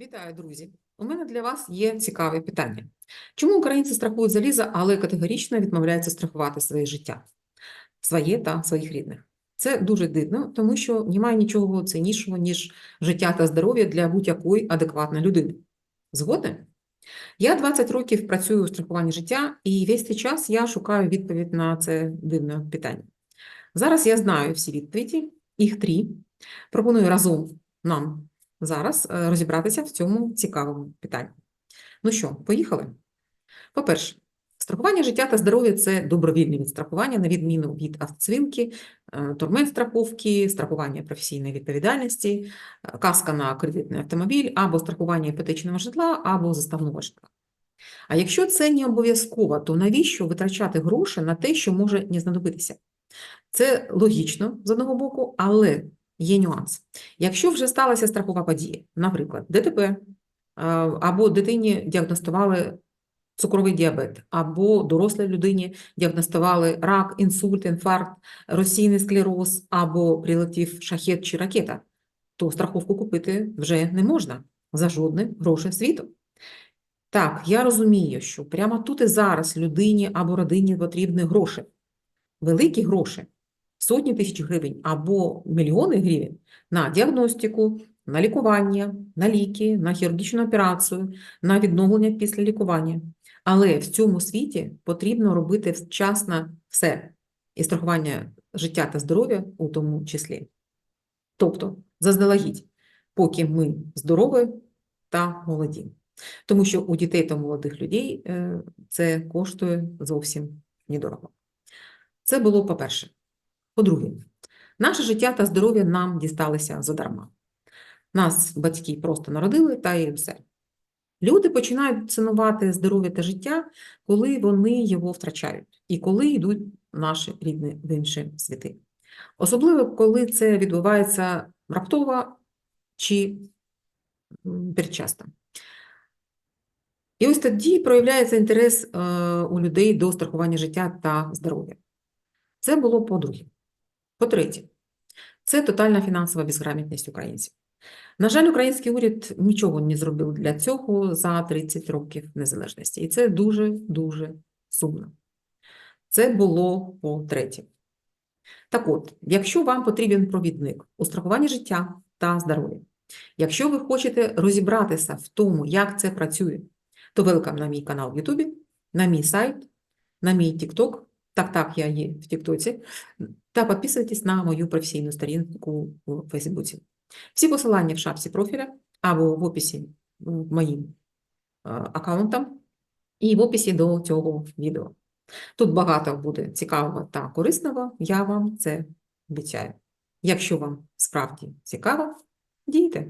Вітаю, друзі! У мене для вас є цікаве питання. Чому українці страхують залізо, але категорично відмовляються страхувати своє життя, своє та своїх рідних? Це дуже дивно, тому що немає нічого ціннішого, ніж життя та здоров'я для будь-якої адекватної людини. Згоден? Я 20 років працюю у страхуванні життя, і весь цей час я шукаю відповідь на це дивне питання. Зараз я знаю всі відповіді, їх три. Пропоную разом нам зараз е, розібратися в цьому цікавому питанні. Ну що, поїхали? По-перше, страхування життя та здоров'я це добровільне відстрахування, на відміну від автоцивілки, е, турмент-страховки, страхування професійної відповідальності, е, каска на кредитний автомобіль, або страхування іпотечного житла, або заставного житла. А якщо це не обов'язково, то навіщо витрачати гроші на те, що може не знадобитися? Це логічно з одного боку, але є нюанс. Якщо вже сталася страхова подія, наприклад, ДТП, е, або дитині діагностували цукровий діабет, або дорослій людині діагностували рак, інсульт, інфаркт, розсійний склероз, або прилетів шахет чи ракета, то страховку купити вже не можна за жодних грошей світу. Так, я розумію, що прямо тут і зараз людині або родині потрібні гроші, великі гроші, сотні тисяч гривень або мільйони гривень на діагностику, на лікування, на ліки, на хірургічну операцію, на відновлення після лікування. Але в цьому світі потрібно робити вчасно все, і страхування життя та здоров'я у тому числі. Тобто, заздалегідь, поки ми здорові та молоді. Тому що у дітей та молодих людей е, це коштує зовсім недорого. Це було по-перше. По-друге, наше життя та здоров'я нам дісталися задарма. Нас батьки просто народили та і все. Люди починають цінувати здоров'я та життя, коли вони його втрачають, і коли йдуть наші рідні в інші світи. Особливо, коли це відбувається раптово чи м, передчасно. І ось тоді проявляється інтерес е, у людей до страхування життя та здоров'я. Це було по-друге. По-третє, це тотальна фінансова безграмотність українців. На жаль, український уряд нічого не зробив для цього за 30 років незалежності. І це дуже-дуже сумно. Це було по-третє. Так от, якщо вам потрібен провідник у страхуванні життя та здоров'я, якщо ви хочете розібратися в тому, як це працює, то велкам на мій канал в Ютубі, на мій сайт, на мій TikTok, так, так, я є в Тіктоці, та підписуйтесь на мою професійну сторінку у Фейсбуці. Всі посилання в шапці профіля або в описі моїм е, аккаунтам і в описі до цього відео. Тут багато буде цікавого та корисного, я вам це обіцяю. Якщо вам справді цікаво, дійте.